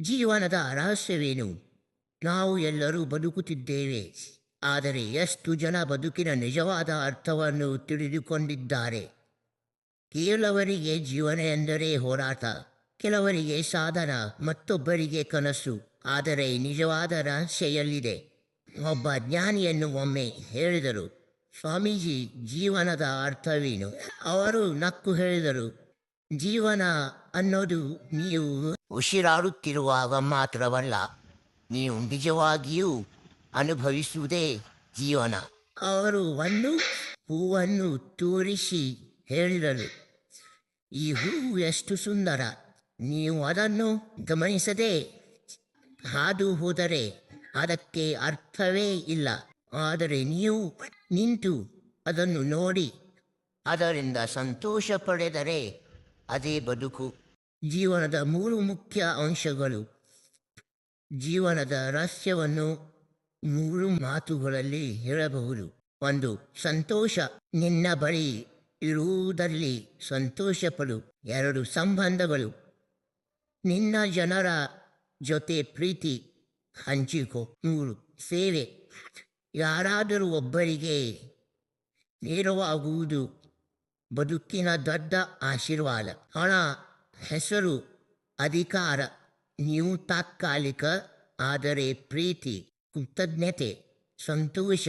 ಜೀವನದ ರಹಸ್ಯವೇನು? ನಾವು ಎಲ್ಲರೂ ಬದುಕುತ್ತಿದ್ದೇವೆ. ಆದರೆ ಎಷ್ಟು ಜನ ಬದುಕಿನ ನಿಜವಾದ ಅರ್ಥವನ್ನು ತಿಳಿದುಕೊಂಡಿದ್ದಾರೆ? ಕೆಲವರಿಗೆ ಜೀವನ ಎಂದರೆ ಹೋರಾಟ, ಕೆಲವರಿಗೆ ಸಾಧನ, ಮತ್ತೊಬ್ಬರಿಗೆ ಕನಸು. ಆದರೆ ನಿಜವಾದ ರಹಸ್ಯ ಎಲ್ಲಿದೆ ಒಬ್ಬ ಜ್ಞಾನಿಯನ್ನು ಒಮ್ಮೆ ಹೇಳಿದರು, ಸ್ವಾಮೀಜಿ, ಜೀವನದ ಅರ್ಥವೇನು? ಅವರು ನಕ್ಕು ಹೇಳಿದರು ಜೀವನ ಅನ್ನೋದು ನೀವು ಉಸಿರಾಡುತ್ತಿರುವಾಗ ಮಾತ್ರವಲ್ಲ, ನೀವು ನಿಜವಾಗಿಯೂ ಅನುಭವಿಸುವುದೇ ಜೀವನ. ಅವರು ಒಂದು ಹೂವನ್ನು ತೋರಿಸಿ ಹೇಳಿದರು. ಈ ಹೂವು ಎಷ್ಟು ಸುಂದರ. ನೀವು ಅದನ್ನು ಗಮನಿಸದೆ ಹಾದು ಹೋದರೆ ಅದಕ್ಕೆ ಅರ್ಥವೇ ಇಲ್ಲ. ಆದರೆ ನೀವು ನಿಂತು ಅದನ್ನು ನೋಡಿ, ಅದರಿಂದ ಸಂತೋಷ ಪಡೆದರೆ ಅದೇ ಬದುಕು. ಜೀವನದ ಮೂರು ಮುಖ್ಯ ಅಂಶಗಳು. ಜೀವನದ ರಹಸ್ಯವನ್ನು ಮೂರು ಮಾತುಗಳಲ್ಲಿ ಹೇಳಬಹುದು. ಒಂದು, ಸಂತೋಷ. ನಿನ್ನ ಬಳಿ ಇರುವುದರಲ್ಲಿ ಸಂತೋಷಪಡು. ಎರಡು, ಸಂಬಂಧಗಳು. ನಿನ್ನ ಜನರ ಜೊತೆ ಪ್ರೀತಿ ಹಂಚಿಕೋ. ಮೂರು, ಸೇವೆ. ಯಾರಾದರೂ ಒಬ್ಬರಿಗೆ ನೆರವಾಗುವುದು. ಬದುಕಿನ ದೊಡ್ಡ ಆಶೀರ್ವಾದ. ಹಣ ಹೆಸರು, ಅಧಿಕಾರ, ನೀವು ತಾತ್ಕಾಲಿಕ, ಆದರೆ ಪ್ರೀತಿ, ಕೃತಜ್ಞತೆ, ಸಂತೋಷ,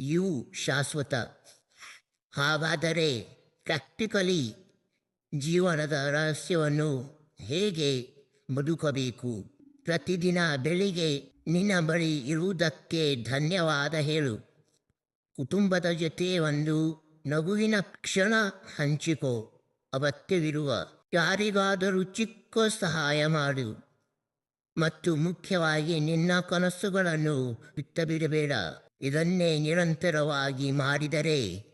ಇವು ಶಾಶ್ವತ. ಹಾಗಾದರೆ ಪ್ರಾಕ್ಟಿಕಲಿ ಜೀವನದ ರಹಸ್ಯವನ್ನು ಹೇಗೆ ಬದುಕಬೇಕು? ಪ್ರತಿದಿನ ಬೆಳಿಗ್ಗೆ ನಿನ್ನ ಬಳಿ ಇರುವುದಕ್ಕೆ ಧನ್ಯವಾದ ಹೇಳು. ಕುಟುಂಬದ ಜೊತೆ ಒಂದು ನಗುವಿನ ಕ್ಷಣ ಹಂಚಿಕೋ. ಅಗತ್ಯವಿರುವ ಯಾರಿಗಾದರೂ ಚಿಕ್ಕ ಸಹಾಯ ಮಾಡು. ಮತ್ತು ಮುಖ್ಯವಾಗಿ ನಿನ್ನ ಕನಸುಗಳನ್ನು ಬಿಟ್ಟಬಿಡಬೇಡ. ಇದನ್ನೇ ನಿರಂತರವಾಗಿ ಮಾಡಿದರೆ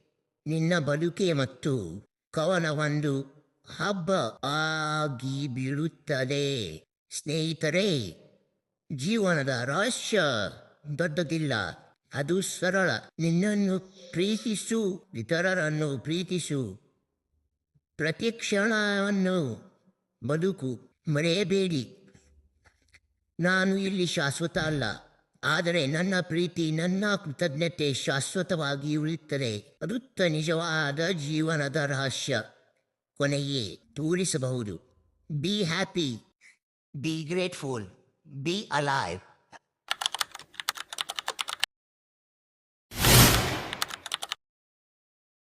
ನಿನ್ನ ಬದುಕೆ ಮತ್ತು ಕವನ ಹಬ್ಬ ಆಗಿ ಬೀಳುತ್ತದೆ. ಸ್ನೇಹಿತರೆ, ಜೀವನದ ರಹಸ್ಯ ದೊಡ್ಡದಿಲ್ಲ. ಅದು ಸರಳ. ನಿನ್ನನ್ನು ಪ್ರೀತಿಸು, ಇತರರನ್ನು ಪ್ರೀತಿಸು. ಪ್ರತಿ ಕ್ಷಣವನ್ನು ಬದುಕು, ಮರೆಯಬೇಡಿ. ನಾನು ಇಲ್ಲಿ ಶಾಶ್ವತ ಅಲ್ಲ. ಆದರೆ ನನ್ನ ಪ್ರೀತಿ, ನನ್ನ ಕೃತಜ್ಞತೆ ಶಾಶ್ವತವಾಗಿ ಉಳಿಯುತ್ತದೆ. ಅದುತ್ತ ನಿಜವಾದ ಜೀವನದ ರಹಸ್ಯ. ಕೊನೆಯೇ ತೋರಿಸಬಹುದು. Be happy be grateful be alive